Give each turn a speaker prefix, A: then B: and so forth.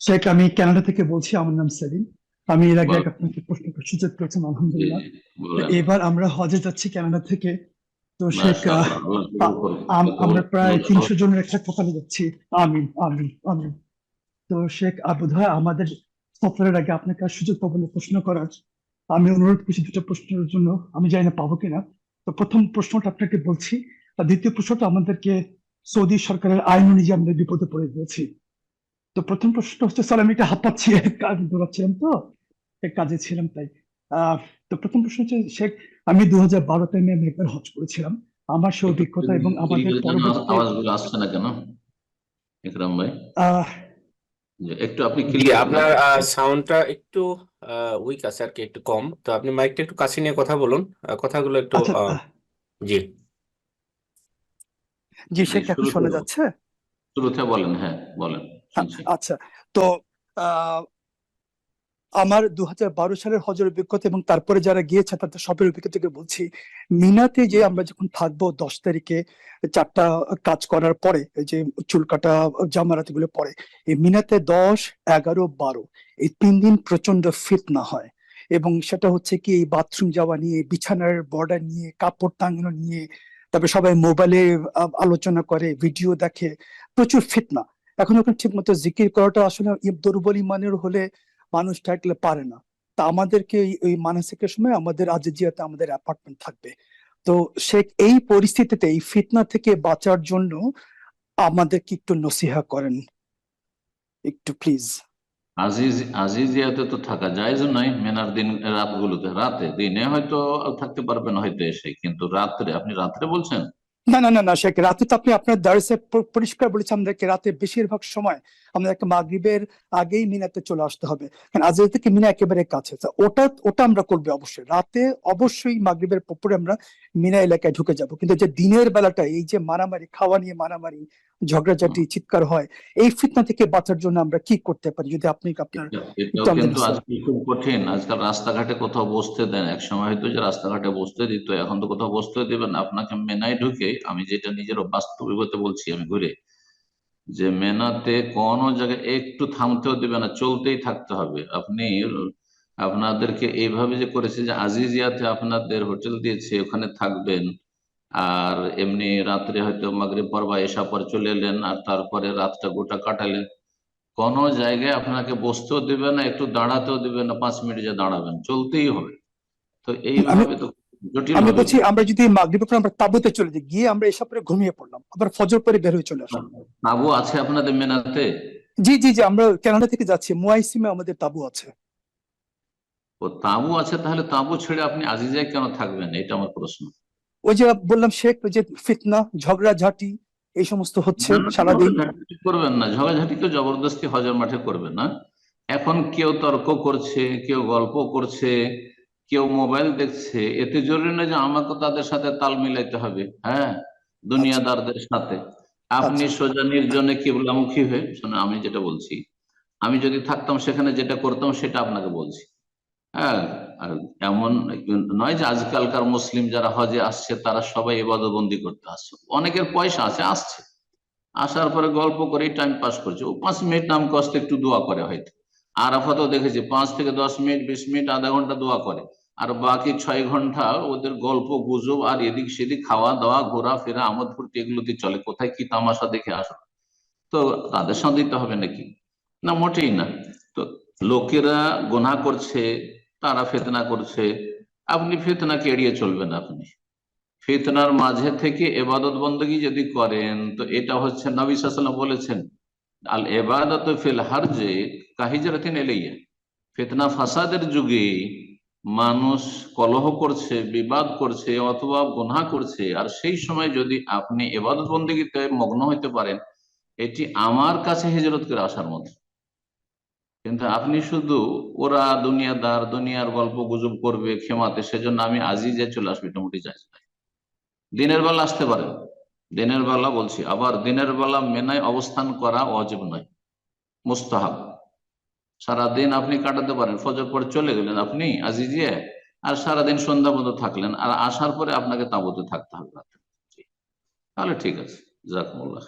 A: শেখ আমি কানাডা থেকে বলছি আমার নাম সেলিম। আমি এর আগে আপনাকে প্রশ্ন সুযোগ করেছেন আলহামদুলিল্লাহ। এবার আমরা হজে যাচ্ছি কানাডা থেকে। তো শেখ। আম- আমরা প্রায় তিনশো জনের একটা প্রোফাইলে যাচ্ছি। আমিন আমিন আমিন। তো শেখ বোধ হয় আমাদের সফরের আগে আপনাকে আর সুযোগ পাবো প্রশ্ন করার। আমি অনুরোধ করছি দুটো প্রশ্নের জন্য। আমি জানি না পাবো কিনা। তো প্রথম প্রশ্নটা আপনাকে বলছি। আর দ্বিতীয় প্রশ্নটা আমাদেরকে সৌদি সরকারের আইন অনুযায়ী আমরা বিপদে পড়ে গিয়েছি। তো প্রথম প্রশ্ন হচ্ছে স্যার আমি একটা হাত পাচ্ছি কাজ দৌড়াচ্ছিলাম তো কাজে ছিলাম তাই। আহ তো প্রথম প্রশ্ন হচ্ছে শেখ আমি দু হাজার বারো টাইমে আমি একবার হজ করেছিলাম। আমার সে অভিজ্ঞতা এবং আমাদের
B: আওয়াজগুলো আসছে না কেন? ইকরাম ভাই।
A: আহ
B: একটু আপনি
C: আপনার সাউন্ডটা একটু উইক আছে আর কি একটু কম। তো আপনি মাইকটা একটু কাছে নিয়ে কথা বলুন। কথাগুলো একটু
A: আচ্ছা
C: জি।
A: জি শেখ এখন শোনা যাচ্ছে?
B: শুরুতে বলেন হ্যাঁ বলেন।
A: আচ্ছা। তো আহ, আমার দু হাজার বারো সালের হজের অভিজ্ঞতা এবং তারপরে যারা গিয়েছে তাদের সবের অভিজ্ঞতা থেকে বলছি মিনাতে যে আমরা যখন থাকব দশ তারিখে চারটা কাজ করার পরে এই যে চুল কাটা জামারাতগুলো পরে এই মিনাতে দশ এগারো বারো এই তিন দিন প্রচণ্ড ফিতনা হয়। এবং সেটা হচ্ছে কি এই বাথরুম যাওয়া নিয়ে বিছানার বর্ডার নিয়ে কাপড় টাঙানো নিয়ে তারপরে সবাই মোবাইলে আলোচনা করে ভিডিও দেখে প্রচুর ফিতনা। এখন ওখানে ঠিক মতো জিকির করাটা আসলে দুর্বল ইমানের হলে মানুষ থাকলে পারে না। তা আমাদেরকে ওই মানসিকের সময় আমাদের আজিজিয়াতে আমাদের অ্যাপার্টমেন্ট থাকবে। তো সে এই পরিস্থিতিতে, এই ফিতনা থেকে বাঁচার জন্য আমাদেরকে একটু নসিহা করেন। একটু প্লিজ
B: আজিজ, আজিজিয়াতে তো থাকা যায় নয় মেনার দিন রাতগুলোতে, রাতে, দিনে হয়তো থাকতে পারবেন হয়তো এসে, কিন্তু রাত্রে, আপনি রাত্রে বলছেন?
A: না না না না, শেখ, রাতে তো আপনি আপনার দার্সে পরিষ্কার বলেছেন আমাদেরকে রাতে বেশিরভাগ সময় আমাদেরকে মাগরিবের আগেই মিনাতে চলে আসতে হবে। কারণ আজ থেকে মিনা একেবারে কাছে। ওটা ওটা আমরা করব অবশ্যই। রাতে অবশ্যই মাগরিবের পরে আমরা মিনা এলাকায় ঢুকে যাব। কিন্তু যে দিনের বেলাটা, এই যে মারামারি, খাওয়া নিয়ে মারামারি ঝগড়াঝাটি চিৎকার হয় এই ফিতনা থেকে বাঁচার জন্য আমরা কি করতে পারি? যদি আপনি আপনার
B: কিন্তু। আজকাল খুব কঠিন। আজকাল রাস্তাঘাটে কোথাও বসতে দেন এক সময় হয়তো যে রাস্তাঘাটে বসতে দিত এখন তো কোথাও বসতে দিবেন আপনাকে মেনায় ঢুকে আমি যেটা নিজের বাস্তবিকতা বলছি আমি ঘুরে যে মেনাতে কোনো জায়গায় একটু থামতেও দিবে না চলতেই থাকতে হবে। আপনি আপনাদেরকে এইভাবে যে করেছে যে আজিজিয়াতে আপনাদের হোটেল দিয়েছে ওখানে থাকবেন আর এমনি রাত্রে হয়তো মাগরিব পর বা এসা পর চলে এলেন আর তারপরে রাতটা গোটা কাটালেন। কোন জায়গায় আপনাকে বসতেও দিবে না একটু দাঁড়াতেও দিবে না পাঁচ মিনিট যে দাঁড়াবেন চলতেই হবে। তো এইভাবে তো
A: আমি বলছি আমরা যদি মাগরিবের পরে আমরা তাবুতে চলে যাই গিয়ে আমরা এসব পরে ঘুমিয়ে পড়লাম আবার ফজর পরে বের হয়ে চলে আসলাম।
B: তাবু আছে আপনাদের মেনাতে?
A: জি জি জি আমরা কানাডা থেকে যাচ্ছি মুয়াইসিমে আমাদের তাবু আছে।
B: ও তাবু আছে তাহলে তাবু ছেড়ে আপনি আজিজায় কেন থাকবেন? এটা আমার প্রশ্ন।
A: ওই যে বললাম শেখ ওই যে ফিতনা ঝগড়াঝাটি এই সমস্ত হচ্ছে সারাদিন।
B: করবেন না ঝগড়াঝাটি কেউ জবরদস্তি হজর মাঠে করবেন না। এখন কেউ তর্ক করছে কেউ গল্প করছে কেউ মোবাইল দেখছে এতে জরুরি না যে আমাকে তাদের সাথে তাল মিলাইতে হবে হ্যাঁ? দুনিয়াদারদের সাথে। আপনি সোজা নির্জনে কেবলামুখী হয়ে শোনো আমি যেটা বলছি আমি যদি থাকতাম সেখানে যেটা করতাম সেটা আপনাকে বলছি হ্যাঁ? এমন নয় যে আজকালকার মুসলিম যারা হজে আসছে, তারা সবাই এবাদবন্দি করতে আসছে। অনেকের পয়সা আছে, আসছে। আসার পরে গল্প করে টাইম পাস করছে। ও পাঁচ মিনিট নাম কষ্ট একটু দোয়া করে হয়তো। আর আরাফাতেও দেখেছি, পাঁচ থেকে দশ মিনিট, বিশ মিনিট, আধা ঘণ্টা দোয়া করে। আর বাকি ছয় ঘণ্টা ওদের গল্প, গুজব আর এদিক সেদিক খাওয়া দাওয়া, ঘোরাফেরা, আমোদ ফুর্তি এগুলোতে চলে। কোথায় কি তামাশা দেখে আসো? তো তাদের সাথে দিতে হবে নাকি? না, মোটেই না। তো লোকেরা গোনা করছে তারা ফেতনা করছে। আপনি ফেতনাকে এড়িয়ে চলবেন আপনি। ফেতনার মাঝে থেকে এবাদত বন্দী যদি করেন, তো এটা হচ্ছে নবী সাল্লাম বলেছেন, আল এবাদত ফিল হারজে কাহিজরাতিন এলাইয়া ফেতনা ফাসাদের যুগে মানুষ কলহ করছে, বিবাদ করছে অথবা গুনাহ করছে। আর সেই সময় যদি আপনি এবাদত বন্দীতে মগ্ন হইতে পারেন, এটি আমার কাছে হিজরত করে আসার মতো। কিন্তু আপনি শুধু ওরা দুনিয়াদার, দুনিয়ার গল্প গুজব করবে ক্ষমাতে, সেজন্য আমি আজই যে চলে আসব মোটামুটি চাইছি দিনের বেলা আসতে পারেন দিনের বেলা বলছি, আবার দিনের বেলা মেনায় অবস্থান করা অজীব নয়, মুস্তাহাব। সারাদিন আপনি কাটাতে পারেন, ফজর পরে চলে গেলেন আপনি আজি আজিজিয়ে আর সারাদিন সন্ধ্যা পর্যন্ত থাকলেন, আর আসার পরে আপনাকে তাঁবুতে থাকতে হবে। তাহলে ঠিক আছে, জাকমুল্লাহ।